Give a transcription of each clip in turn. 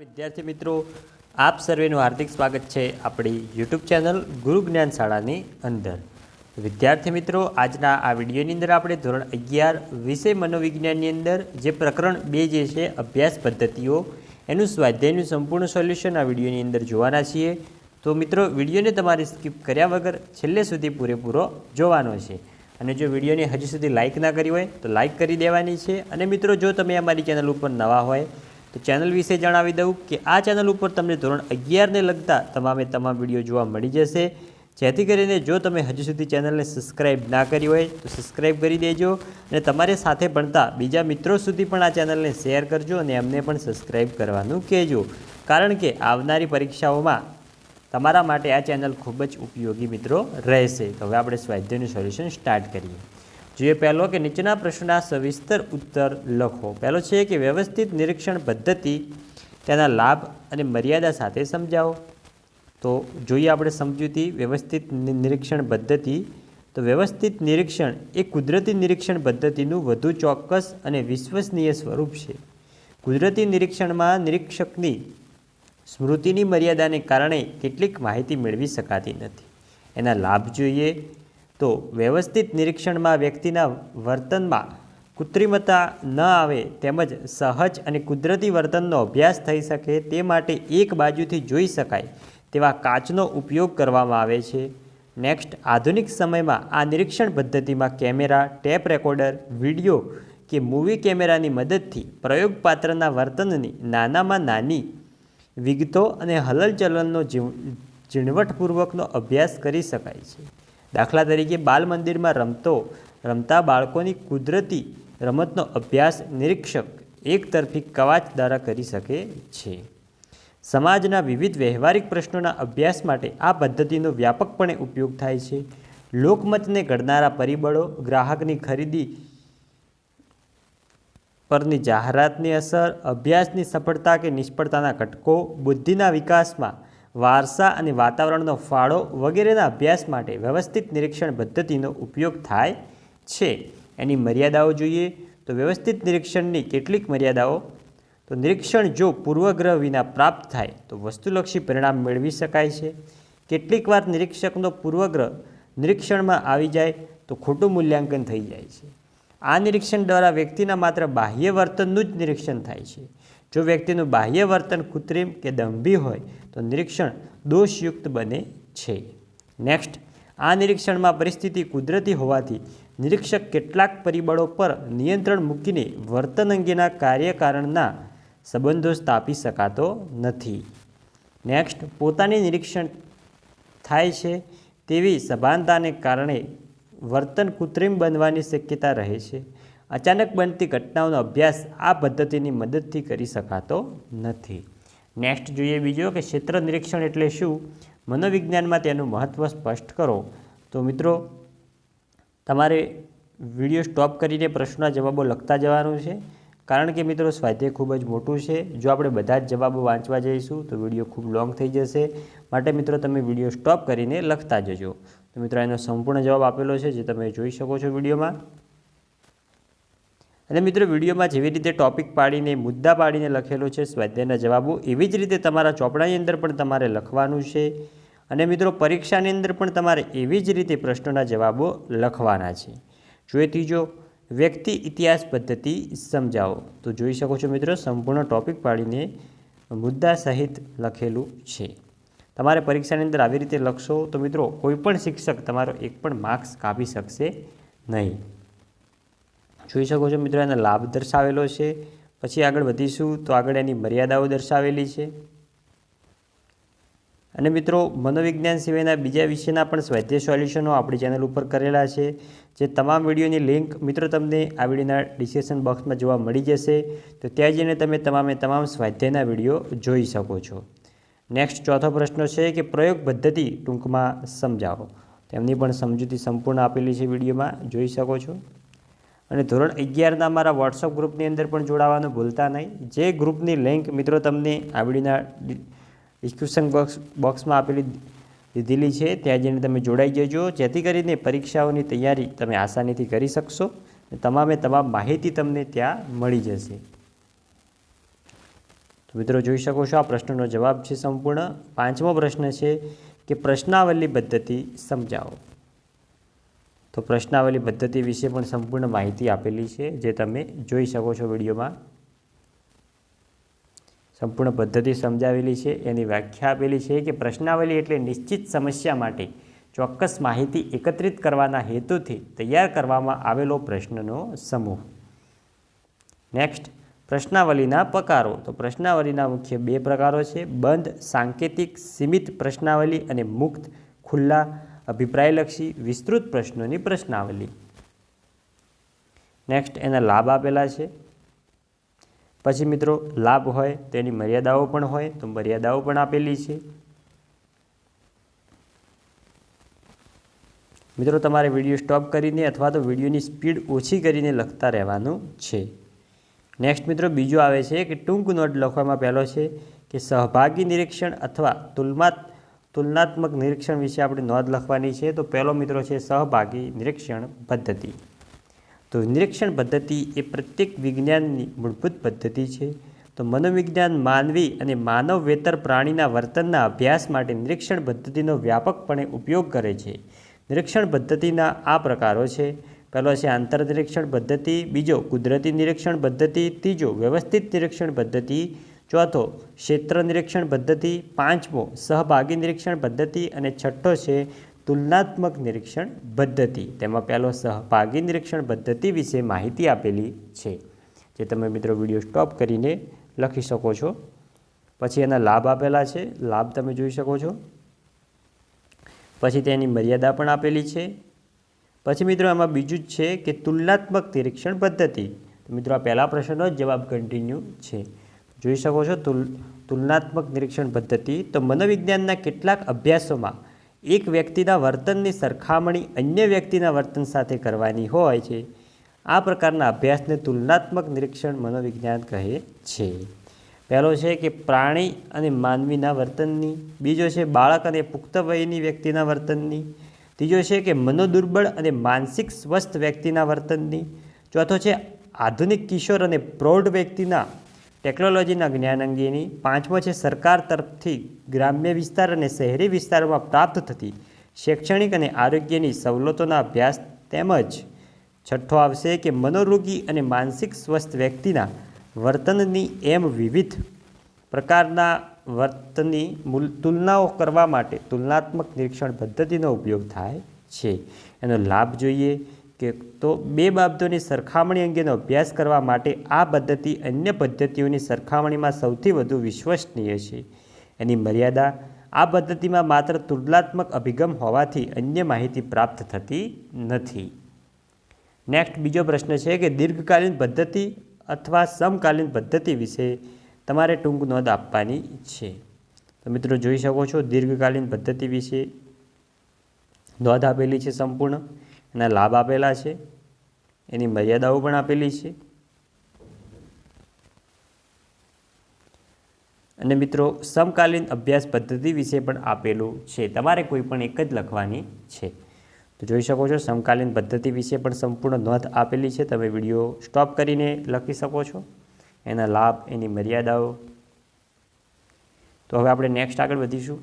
વિદ્યાર્થી મિત્રો, આપ સર્વેનું હાર્દિક સ્વાગત છે આપણી યુટ્યુબ ચેનલ ગુરુ જ્ઞાન શાળાની અંદર. વિદ્યાર્થી મિત્રો, આજના આ વિડીયોની અંદર આપણે ધોરણ અગિયાર વિષય મનોવિજ્ઞાનની અંદર જે પ્રકરણ બે જે છે, અભ્યાસ પદ્ધતિઓ, એનું સ્વાધ્યાયનું સંપૂર્ણ સોલ્યુશન આ વિડીયોની અંદર જોવાના છીએ. તો મિત્રો, વિડીયોને તમારે સ્કીપ કર્યા વગર છેલ્લે સુધી પૂરેપૂરો જોવાનો છે. અને જો વિડીયોને હજી સુધી લાઇક ના કરી હોય, તો લાઇક કરી દેવાની છે. અને મિત્રો, જો તમે અમારી ચેનલ ઉપર નવા હોય તો ચેનલ વિશે જણાવી દઉં કે આ ચેનલ ઉપર તમને ધોરણ અગિયારને લગતા તમામે તમામ વીડિયો જોવા મળી જશે. જેથી કરીને જો તમે હજુ સુધી ચેનલને સબસ્ક્રાઈબ ના કરી હોય તો સબસ્ક્રાઈબ કરી દેજો અને તમારે સાથે ભણતા બીજા મિત્રો સુધી પણ આ ચેનલને શેર કરજો અને એમને પણ સબસ્ક્રાઈબ કરવાનું કહેજો. કારણ કે આવનારી પરીક્ષાઓમાં તમારા માટે આ ચેનલ ખૂબ જ ઉપયોગી મિત્રો રહેશે. તો હવે આપણે સ્વાધ્યાયનું સોલ્યુશન સ્ટાર્ટ કરીએ. જોઈએ પહેલો કે નીચેના પ્રશ્નના સવિસ્તર ઉત્તર લખો. પહેલો છે કે વ્યવસ્થિત નિરીક્ષણ પદ્ધતિ તેના લાભ અને મર્યાદા સાથે સમજાવો. તો જોઈએ આપણે સમજૂતી વ્યવસ્થિત નિરીક્ષણ પદ્ધતિ. તો વ્યવસ્થિત નિરીક્ષણ એ કુદરતી નિરીક્ષણ પદ્ધતિનું વધુ ચોક્કસ અને વિશ્વસનીય સ્વરૂપ છે. કુદરતી નિરીક્ષણમાં નિરીક્ષકની સ્મૃતિની મર્યાદાને કારણે કેટલીક માહિતી મેળવી શકાતી નથી. એના લાભ જોઈએ તો વ્યવસ્થિત નિરીક્ષણમાં વ્યક્તિના વર્તનમાં કૃત્રિમતા ન આવે તેમજ સહજ અને કુદરતી વર્તનનો અભ્યાસ થઈ શકે તે માટે એક બાજુથી જોઈ શકાય તેવા કાચનો ઉપયોગ કરવામાં આવે છે. નેક્સ્ટ, આધુનિક સમયમાં આ નિરીક્ષણ પદ્ધતિમાં કેમેરા, ટેપ રેકોર્ડર, વીડિયો કે મૂવી કેમેરાની મદદથી પ્રયોગપાત્રના વર્તનની નાનામાં નાની વિગતો અને હલનચલનનો ઝીણવટપૂર્વકનો અભ્યાસ કરી શકાય છે. દાખલા તરીકે બાલ મંદિરમાં રમતો, રમતા બાળકોની કુદરતી રમતનો અભ્યાસ નિરીક્ષક એકતરફી કવાચ દ્વારા કરી શકે છે. સમાજના વિવિધ વ્યવહારિક પ્રશ્નોના અભ્યાસ માટે આ પદ્ધતિનો વ્યાપકપણે ઉપયોગ થાય છે. લોકમતને ઘડનારા પરિબળો, ગ્રાહકની ખરીદી પરની જાહેરાતની અસર, અભ્યાસની સફળતા કે નિષ્ફળતાના ઘટકો, બુદ્ધિના વિકાસમાં વારસા અને વાતાવરણનો ફાળો વગેરેના અભ્યાસ માટે વ્યવસ્થિત નિરીક્ષણ પદ્ધતિનો ઉપયોગ થાય છે. એની મર્યાદાઓ જોઈએ તો વ્યવસ્થિત નિરીક્ષણની કેટલીક મર્યાદાઓ. તો નિરીક્ષણ જો પૂર્વગ્રહ વિના પ્રાપ્ત થાય તો વસ્તુલક્ષી પરિણામ મેળવી શકાય છે. કેટલીક વાર નિરીક્ષકનો પૂર્વગ્રહ નિરીક્ષણમાં આવી જાય તો ખોટું મૂલ્યાંકન થઈ જાય છે. આ નિરીક્ષણ દ્વારા વ્યક્તિના માત્ર બાહ્ય વર્તનનું જ નિરીક્ષણ થાય છે. જો વ્યક્તિનું બાહ્ય વર્તન કૃત્રિમ કે દંભી હોય, તો નિરીક્ષણ દોષયુક્ત બને છે. નેક્સ્ટ આ નિરીક્ષણમાં પરિસ્થિતિ કુદરતી હોવાથી નિરીક્ષક કેટલાક પરિબળો પર નિયંત્રણ મૂકીને વર્તન અંગેના કાર્યકારણના સંબંધો સ્થાપી શકાતો નથી. નેક્સ્ટ પોતાની નિરીક્ષણ થાય છે તેવી સભાનતાને કારણે વર્તન કૃત્રિમ બનવાની શક્યતા રહે છે. અચાનક બનતી ઘટનાઓનો અભ્યાસ આ પદ્ધતિની મદદથી કરી શકાતો નથી. નેક્સ્ટ જોઈએ બીજો કે ક્ષેત્ર નિરીક્ષણ એટલે શું? મનોવિજ્ઞાનમાં તેનું મહત્ત્વ સ્પષ્ટ કરો. તો મિત્રો, તમારે વીડિયો સ્ટોપ કરીને પ્રશ્નના જવાબો લખતા જવાનું છે. કારણ કે મિત્રો, સ્વાધ્યાય ખૂબ જ મોટું છે. જો આપણે બધા જ જવાબો વાંચવા જઈશું, તો વીડિયો ખૂબ લોંગ થઈ જશે. માટે મિત્રો, તમે વીડિયો સ્ટોપ કરીને લખતા જજો. તો મિત્રો, એનો સંપૂર્ણ જવાબ આપેલો છે, જે તમે જોઈ શકો છો વિડીયોમાં. અને મિત્રો, વિડીયોમાં જેવી રીતે ટોપિક પાડીને, મુદ્દા પાડીને લખેલો છે, સ્વાધ્યાયના જવાબો, એવી જ રીતે તમારા ચોપડાની અંદર પણ તમારે લખવાનું છે. અને મિત્રો, પરીક્ષાની અંદર પણ તમારે એવી જ રીતે પ્રશ્નોના જવાબો લખવાના છે. જોઈએ ત્રીજો, વ્યક્તિ ઇતિહાસ પદ્ધતિ સમજાવો. તો જોઈ શકો છો મિત્રો, સંપૂર્ણ ટોપિક પાડીને મુદ્દા સહિત લખેલું છે. તમારે પરીક્ષાની અંદર આવી રીતે લખશો તો મિત્રો કોઈપણ શિક્ષક તમારો એક પણ માર્ક્સ કાપી શકશે નહીં. જોઈ શકો છો મિત્રો, એનો લાભ દર્શાવેલો છે. પછી આગળ વધીશું તો આગળ એની મર્યાદાઓ દર્શાવેલી છે. અને મિત્રો, મનોવિજ્ઞાન સિવાયના બીજા વિષયના પણ સ્વાધ્યાય સોલ્યુશનો આપણી ચેનલ ઉપર કરેલા છે. જે તમામ વિડીયોની લિંક મિત્રો તમને આ વિડીયોના ડિસ્ક્રિપ્શન બોક્સમાં જોવા મળી જશે. તો ત્યાં જઈને તમે તમામે તમામ સ્વાધ્યાયના વીડિયો જોઈ શકો છો. નેક્સ્ટ ચોથો પ્રશ્ન છે કે પ્રયોગ પદ્ધતિ ટૂંકમાં સમજાવો. તેમની પણ સમજૂતી સંપૂર્ણ આપેલી છે વિડીયોમાં. જોઈ શકો છો. અને ધોરણ અગિયારના અમારા વોટ્સઅપ ગ્રુપની અંદર પણ જોડાવાનું ભૂલતા નહીં. જે ગ્રુપની લિંક મિત્રો તમને આવડીના ડિસ્ક્રિપ્શન બોક્સ બોક્સમાં આપેલી દીધેલી છે, ત્યાં જઈને તમે જોડાઈ જજો. જેથી કરીને પરીક્ષાઓની તૈયારી તમે આસાનીથી કરી શકશો તમામે તમામ માહિતી તમને ત્યાં મળી જશે. તો મિત્રો જોઈ શકો છો, આ પ્રશ્નનો જવાબ છે સંપૂર્ણ. પાંચમો પ્રશ્ન છે કે પ્રશ્નાવલી પદ્ધતિ સમજાવો. તો પ્રશ્નાવલી પદ્ધતિ વિશે પણ સંપૂર્ણ માહિતી આપેલી છે, જે તમે જોઈ શકો છો વિડીયોમાં. સંપૂર્ણ પદ્ધતિ સમજાવેલી છે, એની વ્યાખ્યા આપેલી છે કે પ્રશ્નાવલી એટલે નિશ્ચિત સમસ્યા માટે ચોક્કસ માહિતી એકત્રિત કરવાના હેતુથી તૈયાર કરવામાં આવેલો પ્રશ્નનો સમૂહ. નેક્સ્ટ પ્રશ્નાવલીના પ્રકારો. તો પ્રશ્નાવલીના મુખ્ય બે પ્રકારો છે, બંધ, સાંકેતિક, સીમિત પ્રશ્નાવલી અને મુક્ત, ખુલ્લા અભિપ્રાયલક્ષી વિસ્તૃત પ્રશ્નોની પ્રશ્નાવલી. નેક્સ્ટ એના લાભ આપેલા છે. પછી મિત્રો, લાભ હોય તેની મર્યાદાઓ પણ હોય, તો મર્યાદાઓ પણ આપેલી છે. મિત્રો, તમારે વીડિયો સ્ટોપ કરીને અથવા તો વિડીયોની સ્પીડ ઓછી કરીને લખતા રહેવાનું છે. નેક્સ્ટ મિત્રો, બીજો આવે છે કે ટૂંક નોટ લખવામાં પહેલો છે કે સહભાગી નિરીક્ષણ અથવા તુલનાત તુલનાત્મક નિરીક્ષણ વિશે આપણે નોંધ લખવાની છે. તો પહેલો મિત્રો છે સહભાગી નિરીક્ષણ પદ્ધતિ. તો નિરીક્ષણ પદ્ધતિ એ પ્રત્યેક વિજ્ઞાનની મૂળભૂત પદ્ધતિ છે. તો મનોવિજ્ઞાન, માનવી અને માનવ વેતર પ્રાણીના વર્તનના અભ્યાસ માટે નિરીક્ષણ પદ્ધતિનો વ્યાપકપણે ઉપયોગ કરે છે. નિરીક્ષણ પદ્ધતિના આ પ્રકારો છે. પહેલો છે આંતર નિરીક્ષણ પદ્ધતિ, બીજો કુદરતી નિરીક્ષણ પદ્ધતિ, ત્રીજો વ્યવસ્થિત નિરીક્ષણ પદ્ધતિ ચોથો, ક્ષેત્ર નિરીક્ષણ પદ્ધતિ. પાંચમો, સહભાગી નિરીક્ષણ પદ્ધતિ. અને છઠ્ઠો છે, તુલનાત્મક નિરીક્ષણ પદ્ધતિ. તેમાં પહેલો સહભાગી નિરીક્ષણ પદ્ધતિ વિશે માહિતી આપેલી છે. જે તમે મિત્રો વીડિયો સ્ટોપ કરીને લખી શકો છો. પછી એના લાભ આપેલા છે. લાભ તમે જોઈ શકો છો. પછી તેની મર્યાદા પણ આપેલી છે. પછી મિત્રો એમાં બીજું જ છે કે તુલનાત્મક નિરીક્ષણ પદ્ધતિ. મિત્રો આ પહેલા પ્રશ્નનો જવાબ કન્ટિન્યુ છે. જોઈ શકો છો તુલ, તુલનાત્મક નિરીક્ષણ પદ્ધતિ. તો મનોવિજ્ઞાનના કેટલાક અભ્યાસોમાં એક વ્યક્તિના વર્તનની સરખામણી અન્ય વ્યક્તિના વર્તન સાથે કરવાની હોય છે. આ પ્રકારના અભ્યાસને તુલનાત્મક નિરીક્ષણ મનોવિજ્ઞાન કહે છે. પહેલો છે કે પ્રાણી અને માનવીના વર્તનની. બીજો છે બાળક અને પુખ્ત વયની વ્યક્તિના વર્તનની. ત્રીજો છે કે મનોદુર્બળ અને માનસિક સ્વસ્થ વ્યક્તિના વર્તનની. ચોથો છે આધુનિક કિશોર અને પ્રૌઢ વ્યક્તિના ટેકનોલોજીના જ્ઞાન અંગેની પાંચમો છે, સરકાર તરફથી ગ્રામ્ય વિસ્તાર અને શહેરી વિસ્તારોમાં પ્રાપ્ત થતી શૈક્ષણિક અને આરોગ્યની સવલતોના અભ્યાસ તેમજ છઠ્ઠો આવશે કે મનોરોગી અને માનસિક સ્વસ્થ વ્યક્તિના વર્તનની એમ વિવિધ પ્રકારના વર્તનની તુલનાઓ કરવા માટે તુલનાત્મક નિરીક્ષણ પદ્ધતિનો ઉપયોગ થાય છે. એનો લાભ જોઈએ કે તો બે બાબતોની સરખામણી અંગેનો અભ્યાસ કરવા માટે આ પદ્ધતિ અન્ય પદ્ધતિઓની સરખામણીમાં સૌથી વધુ વિશ્વસનીય છે. એની મર્યાદા આ પદ્ધતિમાં માત્ર તુલનાત્મક અભિગમ હોવાથી અન્ય માહિતી પ્રાપ્ત થતી નથી. નેક્સ્ટ બીજો પ્રશ્ન છે કે દીર્ઘકાલીન પદ્ધતિ અથવા સમકાલીન પદ્ધતિ વિશે તમારે ટૂંક નોંધ આપવાની છે. તો મિત્રો જોઈ શકો છો, દીર્ઘકાલીન પદ્ધતિ વિશે નોંધ આપેલી છે સંપૂર્ણ. એના લાભ આપેલા છે. એની મર્યાદાઓ પણ આપેલી છે. અને મિત્રો, સમકાલીન અભ્યાસ પદ્ધતિ વિશે પણ આપેલું છે. તમારે કોઈ પણ એક જ લખવાની છે. તો જોઈ શકો છો, સમકાલીન પદ્ધતિ વિશે પણ સંપૂર્ણ નોંધ આપેલી છે. તમે વીડિયો સ્ટોપ કરીને લખી શકો છો. એના લાભ, એની મર્યાદાઓ. તો હવે આપણે નેક્સ્ટ આગળ વધીશું.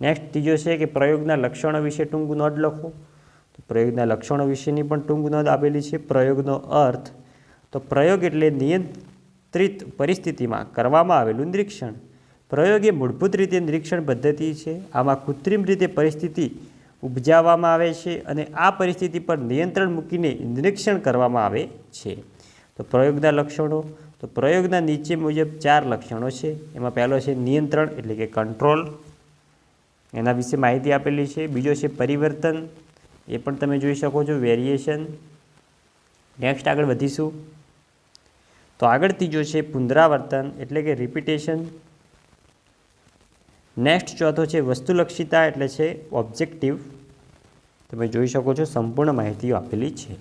નેક્સ્ટ ત્રીજો છે કે પ્રયોગના લક્ષણો વિશે ટૂંક નોંધ લખો. પ્રયોગના લક્ષણો વિશેની પણ ટૂંક નોંધ આપેલી છે. પ્રયોગનો અર્થ, તો પ્રયોગ એટલે નિયંત્રિત પરિસ્થિતિમાં કરવામાં આવેલું નિરીક્ષણ. પ્રયોગ એ મૂળભૂત રીતે નિરીક્ષણ પદ્ધતિ છે. આમાં કૃત્રિમ રીતે પરિસ્થિતિ ઉપજાવવામાં આવે છે અને આ પરિસ્થિતિ પર નિયંત્રણ મૂકીને નિરીક્ષણ કરવામાં આવે છે. તો પ્રયોગના લક્ષણો, તો પ્રયોગના નીચે મુજબ ચાર લક્ષણો છે. એમાં પહેલો છે નિયંત્રણ, એટલે કે કંટ્રોલ. એના વિશે માહિતી આપેલી છે. બીજો છે પરિવર્તન. એ પણ તમે જોઈ શકો છો. વેરિએશન નેક્સ્ટ આગળ વધીશું. તો આગળ ત્રીજો છે પુનરાવર્તન, એટલે કે રિપીટેશન નેક્સ્ટ ચોથો છે વસ્તુલક્ષિતા, એટલે છે ઓબ્જેક્ટિવ તમે જોઈ શકો છો સંપૂર્ણ માહિતીઓ આપેલી છે.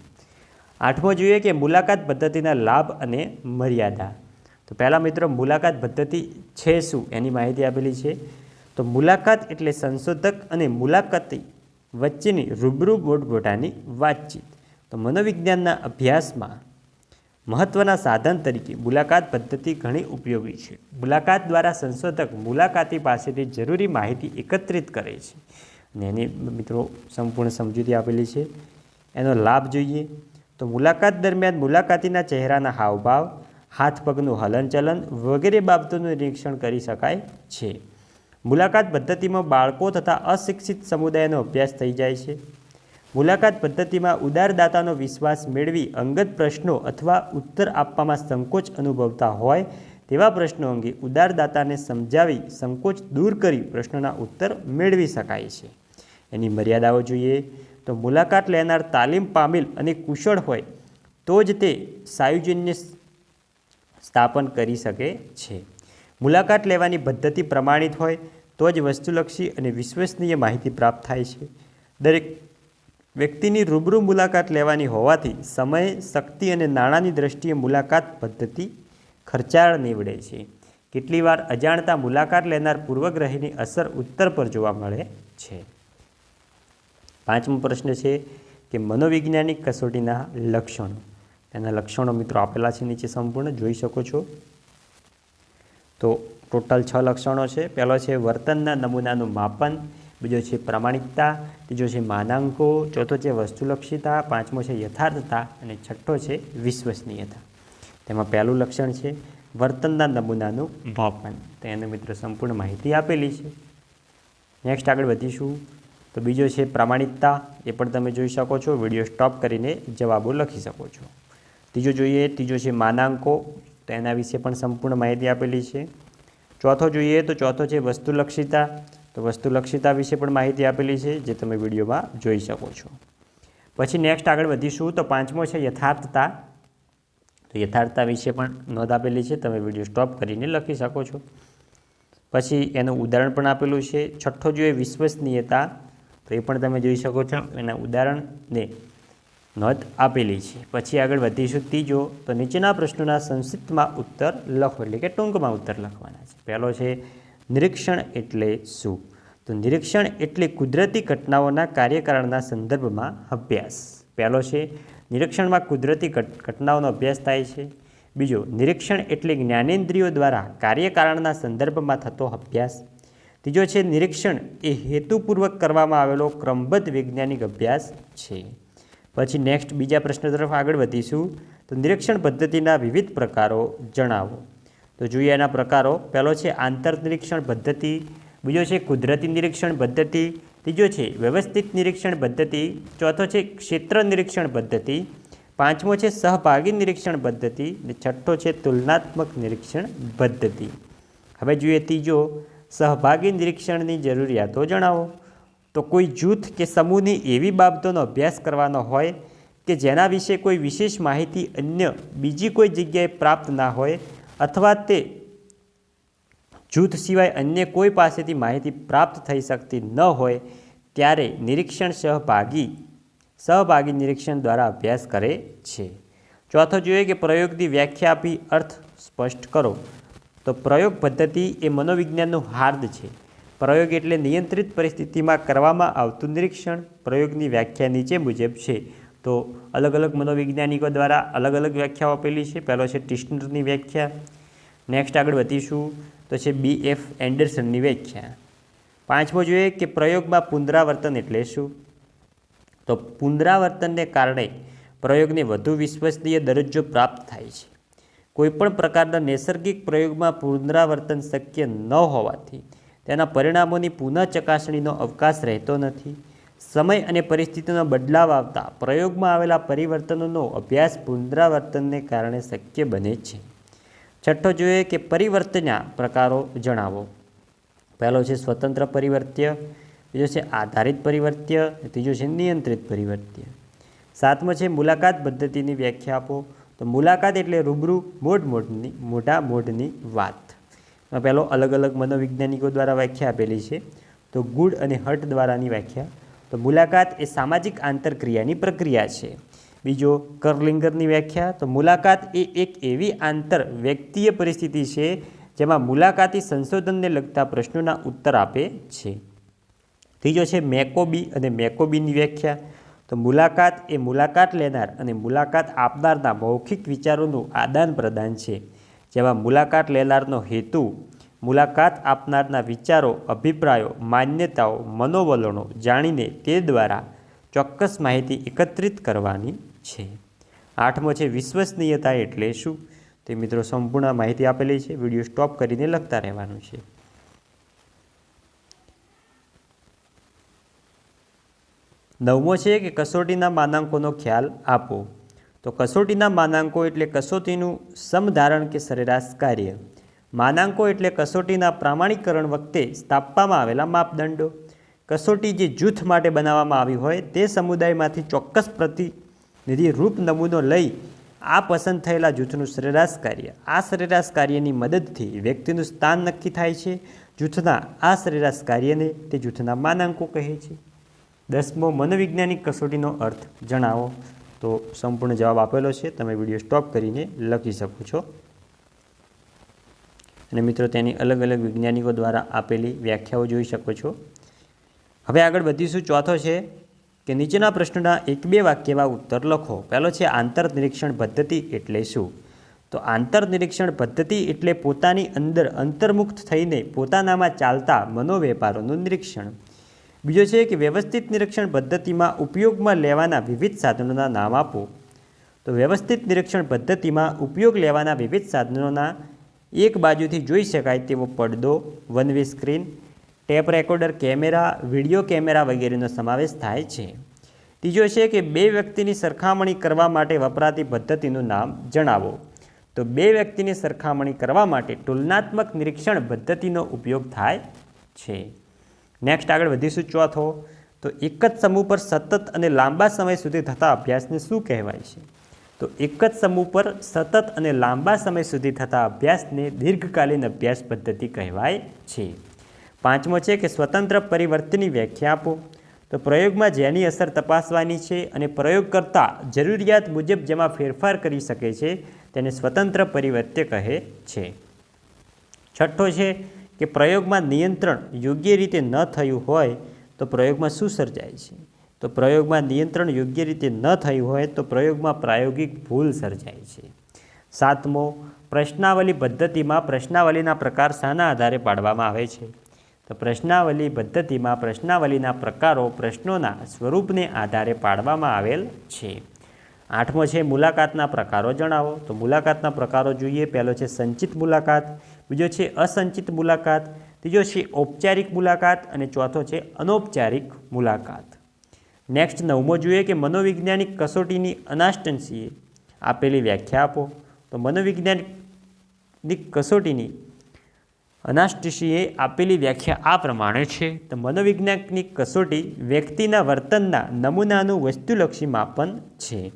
આઠમો જોઈએ કે મુલાકાત પદ્ધતિના લાભ અને મર્યાદા. તો પહેલાં મિત્રો, મુલાકાત પદ્ધતિ છે શું? એની માહિતી આપેલી છે. તો મુલાકાત એટલે સંશોધક અને મુલાકાતી વચ્ચેની રૂબરૂ બોટબોટાની વાતચીત. તો મનોવિજ્ઞાનના અભ્યાસમાં મહત્ત્વના સાધન તરીકે મુલાકાત પદ્ધતિ ઘણી ઉપયોગી છે. મુલાકાત દ્વારા સંશોધક મુલાકાતી પાસેથી જરૂરી માહિતી એકત્રિત કરે છે. અને એની મિત્રો સંપૂર્ણ સમજૂતી આપેલી છે. એનો લાભ જોઈએ. તો મુલાકાત દરમિયાન મુલાકાતીના ચહેરાના હાવભાવ, હાથ પગનું હલનચલન વગેરે બાબતોનું નિરીક્ષણ કરી શકાય છે. મુલાકાત પદ્ધતિમાં બાળકો તથા અશિક્ષિત સમુદાયનો અભ્યાસ થઈ જાય છે. મુલાકાત પદ્ધતિમાં ઉદારદાતાનો વિશ્વાસ મેળવી અંગત પ્રશ્નો અથવા ઉત્તર આપવામાં સંકોચ અનુભવતા હોય તેવા પ્રશ્નો અંગે ઉદારદાતાને સમજાવી સંકોચ દૂર કરી પ્રશ્નોના ઉત્તર મેળવી શકાય છે. એની મર્યાદાઓ જોઈએ. તો મુલાકાત લેનાર તાલીમ પામેલ અને કુશળ હોય તો જ તે સાયુજન્ય સ્થાપન કરી શકે છે. મુલાકાત લેવાની પદ્ધતિ પ્રમાણિત હોય તો જ વસ્તુલક્ષી અને વિશ્વસનીય માહિતી પ્રાપ્ત થાય છે. દરેક વ્યક્તિની રૂબરૂ મુલાકાત લેવાની હોવાથી સમય, શક્તિ અને નાણાંની દ્રષ્ટિએ મુલાકાત પદ્ધતિ ખર્ચાળ નીવડે છે. કેટલી વાર અજાણતા મુલાકાત લેનાર પૂર્વગ્રહીની અસર ઉત્તર પર જોવા મળે છે. પાંચમો પ્રશ્ન છે કે મનોવૈજ્ઞાનિક કસોટીના લક્ષણો. એના લક્ષણો મિત્રો આપેલા છે નીચે સંપૂર્ણ, જોઈ શકો છો. તો ટોટલ છ લક્ષણો છે. પહેલો છે વર્તનના નમૂનાનું માપન, બીજો છે પ્રામાણિકતા, ત્રીજો છે માનાંકો, ચોથો છે વસ્તુલક્ષિતા, પાંચમો છે યથાર્થતા અને છઠ્ઠો છે વિશ્વસનીયતા. તેમાં પહેલું લક્ષણ છે વર્તનના નમૂનાનું માપન. તો એને મિત્રો સંપૂર્ણ માહિતી આપેલી છે. નેક્સ્ટ આગળ વધીશું. તો બીજો છે પ્રામાણિકતા, એ પણ તમે જોઈ શકો છો. વીડિયો સ્ટોપ કરીને જવાબો લખી શકો છો. ત્રીજો જોઈએ, ત્રીજો છે માનાંકો તો એના વિશે પણ સંપૂર્ણ માહિતી આપેલી છે. ચોથો જોઈએ તો ચોથો છે વસ્તુલક્ષિતા. તો વસ્તુલક્ષિતા વિશે પણ માહિતી આપેલી છે, જે તમે વિડીયોમાં જોઈ શકો છો. પછી નેક્સ્ટ આગળ વધીશું તો પાંચમો છે યથાર્થતા. તો યથાર્થતા વિશે પણ નોંધ આપેલી છે, તમે વીડિયો સ્ટોપ કરીને લખી શકો છો. પછી એનું ઉદાહરણ પણ આપેલું છે. છઠ્ઠો જોઈએ વિશ્વસનીયતા. તો એ પણ તમે જોઈ શકો છો. એના ઉદાહરણને નોંધ આપેલી છે. પછી આગળ વધીશું ત્રીજો, તો નીચેના પ્રશ્નોના સંક્ષિપ્તમાં ઉત્તર લખો, એટલે કે ટૂંકમાં ઉત્તર લખવાના છે. પહેલો છે, નિરીક્ષણ એટલે શું? તો નિરીક્ષણ એટલે કુદરતી ઘટનાઓના કાર્યકારણના સંદર્ભમાં અભ્યાસ. પહેલો છે, નિરીક્ષણમાં કુદરતી ઘટનાઓનો અભ્યાસ થાય છે. બીજો, નિરીક્ષણ એટલે જ્ઞાનેન્દ્રિયો દ્વારા કાર્યકારણના સંદર્ભમાં થતો અભ્યાસ. ત્રીજો છે, નિરીક્ષણ એ હેતુપૂર્વક કરવામાં આવેલો ક્રમબદ્ધ વૈજ્ઞાનિક અભ્યાસ છે. પછી નેક્સ્ટ બીજા પ્રશ્ન તરફ આગળ વધીશું. તો નિરીક્ષણ પદ્ધતિના વિવિધ પ્રકારો જણાવો. તો જોઈએ એના પ્રકારો. પહેલો છે આંતર નિરીક્ષણ પદ્ધતિ. બીજો છે કુદરતી નિરીક્ષણ પદ્ધતિ. ત્રીજો છે વ્યવસ્થિત નિરીક્ષણ પદ્ધતિ. ચોથો છે ક્ષેત્ર નિરીક્ષણ પદ્ધતિ. પાંચમો છે સહભાગી નિરીક્ષણ પદ્ધતિ. અને છઠ્ઠો છે તુલનાત્મક નિરીક્ષણ પદ્ધતિ. હવે જોઈએ ત્રીજો. સહભાગી નિરીક્ષણની જરૂરિયાતો જણાવો. તો કોઈ જૂથ કે સમૂહની એવી બાબતોનો અભ્યાસ કરવાનો હોય કે જેના વિશે કોઈ વિશેષ માહિતી અન્ય બીજી કોઈ જગ્યાએ પ્રાપ્ત ના હોય અથવા તે જૂથ સિવાય અન્ય કોઈ પાસેથી માહિતી પ્રાપ્ત થઈ શકતી ન હોય, ત્યારે નિરીક્ષણ સહભાગી સહભાગી નિરીક્ષણ દ્વારા અભ્યાસ કરે છે. ચોથો જોઈએ કે પ્રયોગની વ્યાખ્યા આપી અર્થ સ્પષ્ટ કરો. તો પ્રયોગ પદ્ધતિ એ મનોવિજ્ઞાનનું હાર્દ છે. પ્રયોગ એટલે નિયંત્રિત પરિસ્થિતિમાં કરવામાં આવતું નિરીક્ષણ. પ્રયોગની વ્યાખ્યા નીચે મુજબ છે. તો અલગ અલગ મનોવૈજ્ઞાનિકો દ્વારા અલગ અલગ વ્યાખ્યાઓ આપેલી છે. પહેલો છે ટિસ્નરની વ્યાખ્યા. નેક્સ્ટ આગળ વધીશું. તો છે બી એફ એન્ડરસનની વ્યાખ્યા. પાંચમો જોઈએ કે પ્રયોગમાં પુનરાવર્તન એટલે શું? તો પુનરાવર્તનને કારણે પ્રયોગને વધુ વિશ્વસનીય દરજ્જો પ્રાપ્ત થાય છે. કોઈપણ પ્રકારના નૈસર્ગિક પ્રયોગમાં પુનરાવર્તન શક્ય ન હોવાથી તેના પરિણામોની પુનઃ ચકાસણીનો અવકાશ રહેતો નથી. સમય અને પરિસ્થિતિનો બદલાવ આવતા પ્રયોગમાં આવેલા પરિવર્તનોનો અભ્યાસ પુનરાવર્તનને કારણે શક્ય બને છે. છઠ્ઠો જોઈએ કે પરિવર્તનના પ્રકારો જણાવો. પહેલો છે સ્વતંત્ર પરિવર્ત્ય, બીજો છે આધારિત પરિવર્ત્ય, ત્રીજો છે નિયંત્રિત પરિવર્ત્ય. સાતમો છે મુલાકાત પદ્ધતિની વ્યાખ્યા આપો. તો મુલાકાત એટલે રૂબરૂ મોઢ મોઢની મોઢા મોઢની વાત. પહેલો અલગ અલગ મનોવૈજ્ઞાનિકો દ્વારા વ્યાખ્યા આપેલી છે. તો ગુડ અને હર્ટ દ્વારાની વ્યાખ્યા. તો મુલાકાત એ સામાજિક આંતરક્રિયાની પ્રક્રિયા છે. બીજો કરલિંગરની વ્યાખ્યા. તો મુલાકાત એ એક એવી આંતર વ્યક્તિય પરિસ્થિતિ છે જેમાં મુલાકાતી સંશોધનને લગતા પ્રશ્નોના ઉત્તર આપે છે. ત્રીજો છે મેકોબી અને મેકોબીની વ્યાખ્યા. તો મુલાકાત એ મુલાકાત લેનાર અને મુલાકાત આપનારના મૌખિક વિચારોનું આદાન પ્રદાન છે. જેમાં મુલાકાત લેનારનો હેતુ, મુલાકાત આપનારના વિચારો, અભિપ્રાયો, માન્યતાઓ મનોવલણો જાણીને તે દ્વારા ચોક્કસ માહિતી એકત્રિત કરવાની છે. આઠમો છે વિશ્વસનીયતા એટલે શું? તે મિત્રો સંપૂર્ણ માહિતી આપેલી છે. વીડિયો સ્ટોપ કરીને લખતા રહેવાનું છે. નવમો છે કે કસોટીના માનાંકોનો ખ્યાલ આપો. તો કસોટીના માનાંકો એટલે કસોટીનું સમધારણ કે સરેરાશ કાર્ય. માનાંકો એટલે કસોટીના પ્રામાણિકરણ વખતે સ્થાપવામાં આવેલા માપદંડો. કસોટી જે જૂથ માટે બનાવવામાં આવી હોય તે સમુદાયમાંથી ચોક્કસ પ્રતિનિધિ રૂપ નમૂનો લઈ આ પસંદ થયેલા જૂથનું સરેરાશ કાર્ય. આ સરેરાશ કાર્યની મદદથી વ્યક્તિનું સ્થાન નક્કી થાય છે. જૂથના આ સરેરાશ કાર્યને તે જૂથના માનાંકો કહે છે. દસમો મનોવૈજ્ઞાનિક કસોટીનો અર્થ જણાવો. તો સંપૂર્ણ જવાબ આપેલો છે. તમે વીડિયો સ્ટોપ કરીને લખી શકો છો. અને મિત્રો, તેની અલગ અલગ વૈજ્ઞાનિકો દ્વારા આપેલી વ્યાખ્યાઓ જોઈ શકો છો. હવે આગળ વધીશું ચોથો છે કે નીચેના પ્રશ્નના એક બે વાક્યમાં ઉત્તર લખો. પહેલો છે આંતર નિરીક્ષણ પદ્ધતિ એટલે શું? તો આંતર નિરીક્ષણ પદ્ધતિ એટલે પોતાની અંદર અંતર્મુક્ત થઈને પોતાનામાં ચાલતા મનોવેપારોનું નિરીક્ષણ. બીજો છે કે વ્યવસ્થિત નિરીક્ષણ પદ્ધતિમાં ઉપયોગમાં લેવાના વિવિધ સાધનોના નામ આપો. તો વ્યવસ્થિત નિરીક્ષણ પદ્ધતિમાં ઉપયોગ લેવાના વિવિધ સાધનોના એક બાજુથી જોઈ શકાય તેવો પડદો, one way screen, tape recorder camera, video camera વગેરેનો સમાવેશ થાય છે. ત્રીજો છે કે બે વ્યક્તિની સરખામણી કરવા માટે વપરાતી પદ્ધતિનું નામ જણાવો. તો બે વ્યક્તિની સરખામણી કરવા માટે તુલનાત્મક નિરીક્ષણ પદ્ધતિનો ઉપયોગ થાય છે. નેક્સ્ટ આગળ વધીશું ચોથો. તો એક જ સમૂહ પર સતત અને લાંબા સમય સુધી થતા અભ્યાસને શું કહેવાય છે? તો એક જ સમૂહ પર સતત અને લાંબા સમય સુધી થતા અભ્યાસને દીર્ઘકાલીન અભ્યાસ પદ્ધતિ કહેવાય છે. પાંચમો છે કે સ્વતંત્ર પરિવર્તનની વ્યાખ્યા આપો. તો પ્રયોગમાં જેની અસર તપાસવાની છે અને પ્રયોગ કરતાં જરૂરિયાત મુજબ જેમાં ફેરફાર કરી શકે છે, તેને સ્વતંત્ર પરિવર્ત્ય કહે છે. છઠ્ઠો છે કે પ્રયોગમાં નિયંત્રણ યોગ્ય રીતે ન થયું હોય તો પ્રયોગમાં શું સર્જાય છે? તો પ્રયોગમાં નિયંત્રણ યોગ્ય રીતે ન થયું હોય તો પ્રયોગમાં પ્રાયોગિક ભૂલ સર્જાય છે. સાતમો, પ્રશ્નાવલી પદ્ધતિમાં પ્રશ્નાવલીના પ્રકાર શાના આધારે પાડવામાં આવે છે. તો પ્રશ્નાવલી પદ્ધતિમાં પ્રશ્નાવલીના પ્રકારો પ્રશ્નોના સ્વરૂપને આધારે પાડવામાં આવેલ છે. આઠમો છે મુલાકાતના પ્રકારો જણાવો. તો મુલાકાતના પ્રકારો જોઈએ. પહેલો છે સંચિત મુલાકાત. બીજો છે અસંચિત મુલાકાત. ત્રીજો છે ઔપચારિક મુલાકાત અને ચોથો છે અનૌપચારિક મુલાકાત. નેક્સ્ટ નવમો જોઈએ કે મનોવૈજ્ઞાનિક કસોટીની અનાસ્ટન્સીએ આપેલી વ્યાખ્યા આપો. તો મનોવૈજ્ઞાનિક કસોટીની અનાસ્ટિસીએ આપેલી વ્યાખ્યા આ પ્રમાણે છે. તો મનોવૈજ્ઞાનિક કસોટી વ્યક્તિના વર્તનના નમૂનાનું વસ્તુલક્ષી માપન છે.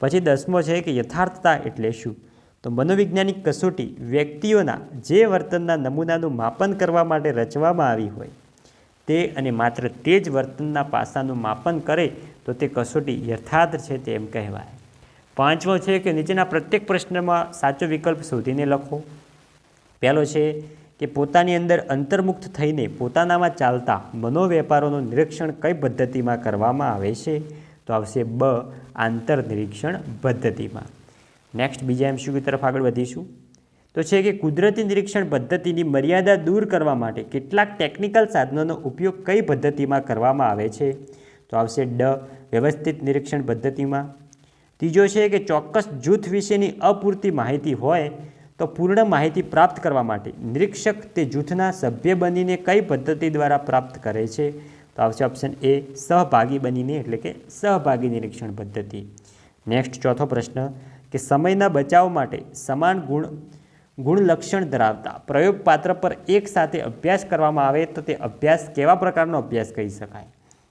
પછી દસમો છે કે યથાર્થતા એટલે શું? તો મનોવૈજ્ઞાનિક કસોટી વ્યક્તિઓના જે વર્તનના નમૂનાનું માપન કરવા માટે રચવામાં આવી હોય, તે અને માત્ર તે જ વર્તનના પાસાનું માપન કરે, તો તે કસોટી યથાર્થ છે તેમ કહેવાય. પાંચમો છે કે નીચેના પ્રત્યેક પ્રશ્નમાં સાચો વિકલ્પ શોધીને લખો. પહેલો છે કે પોતાની અંદર અંતર્મુક્ત થઈને પોતાનામાં ચાલતા મનોવેપારોનું નિરીક્ષણ કઈ પદ્ધતિમાં કરવામાં આવે છે? તો આવશે બ આંતર નિરીક્ષણ પદ્ધતિમાં. નેક્સ્ટ બીજા એમસીક્યુ તરફ આગળ વધીશું. તો છે કે કુદરતી નિરીક્ષણ પદ્ધતિની મર્યાદા દૂર કરવા માટે કેટલાક ટેકનિકલ સાધનોનો ઉપયોગ કઈ પદ્ધતિમાં કરવામાં આવે છે? તો આવશે ડ, વ્યવસ્થિત નિરીક્ષણ પદ્ધતિમાં. ત્રીજો છે કે ચોક્કસ જૂથ વિશેની અપૂરતી માહિતી હોય તો પૂર્ણ માહિતી પ્રાપ્ત કરવા માટે નિરીક્ષક તે જૂથના સભ્ય બનીને કઈ પદ્ધતિ દ્વારા પ્રાપ્ત કરે છે? તો આવશે ઓપ્શન એ સહભાગી બનીને એટલે કે સહભાગી નિરીક્ષણ પદ્ધતિ. નેક્સ્ટ ચોથો પ્રશ્ન. કે સમયના બચાવ માટે સમાન ગુણ, ગુણલક્ષણ ધરાવતા પ્રયોગ પાત્ર પર એક સાથે અભ્યાસ કરવામાં આવે તો તે અભ્યાસ કેવા પ્રકારનો અભ્યાસ કહી શકાય?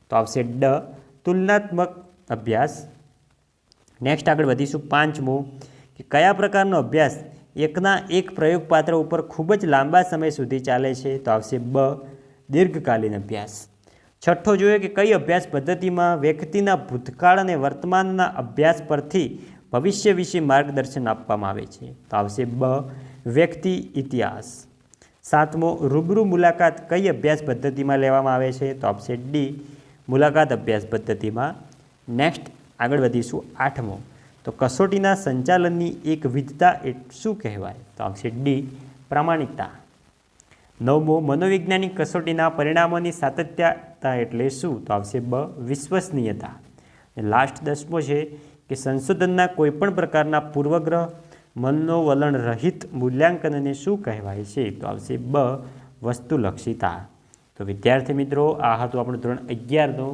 તો આવશે ડ, તુલનાત્મક અભ્યાસ. નેક્સ્ટ આગળ વધીશું પાંચમું, કે કયા પ્રકારનો અભ્યાસ એકના એક પ્રયોગપાત્ર ઉપર ખૂબ જ લાંબા સમય સુધી ચાલે છે? તો આવશે બ, દીર્ઘકાલીન અભ્યાસ. છઠ્ઠો જોઈએ કે કઈ અભ્યાસ પદ્ધતિમાં વ્યક્તિના ભૂતકાળ અને વર્તમાનના અભ્યાસ પરથી ભવિષ્ય વિશે માર્ગદર્શન આપવામાં આવે છે. તો આવશે બ, વ્યક્તિ, ઇતિહાસ. સાતમો, રૂબરૂ મુલાકાત કઈ અભ્યાસ પદ્ધતિમાં લેવામાં આવે છે? તો આવશે ડી, મુલાકાત અભ્યાસ પદ્ધતિમાં. નેક્સ્ટ, આગળ વધીશું આઠમો. તો કસોટીના સંચાલનની એક વિધતા એ શું કહેવાય? તો આવશે ડી, પ્રામાણિકતા. નવમો, મનોવૈજ્ઞાનિક કસોટીના પરિણામોની સાતત્યતા એટલે શું? તો આવશે બ, વિશ્વસનીયતા. લાસ્ટ દસમો છે કે સંશોધનના કોઈપણ પ્રકારના પૂર્વગ્રહ મનનો વલણ રહિત મૂલ્યાંકનને શું કહેવાય છે? તો આવશે બ, વસ્તુલક્ષિતા. તો વિદ્યાર્થી મિત્રો, આ હતું આપણું ધોરણ અગિયારનો.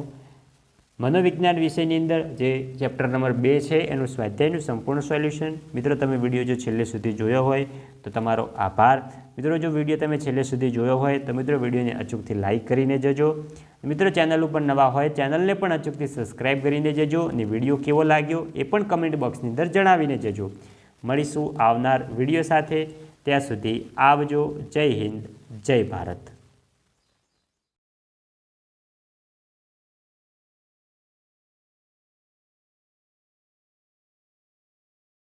મનોવિજ્ઞાન વિષયની અંદર જે ચેપ્ટર નંબર બે છે, એનું સ્વાધ્યાયનું સંપૂર્ણ સોલ્યુશન મિત્રો, તમે વીડિયો જો છેલ્લે સુધી જોયો હોય, તો તમારો આભાર. મિત્રો, જો વીડિયો તમે છેલ્લે સુધી જોયો હોય, તો મિત્રો વિડીયોને અચૂકથી લાઇક કરીને જજો. મિત્રો ચેનલ ઉપર નવા હોય ચેનલને પણ અચૂકથી સબસ્ક્રાઇબ કરીને જજો અને વીડિયો કેવો લાગ્યો એ પણ કમેન્ટ બોક્સની અંદર જણાવીને જજો. મળીશું આવનાર વીડિયો સાથે. ત્યાં સુધી આવજો. જય હિન્દ. જય ભારત.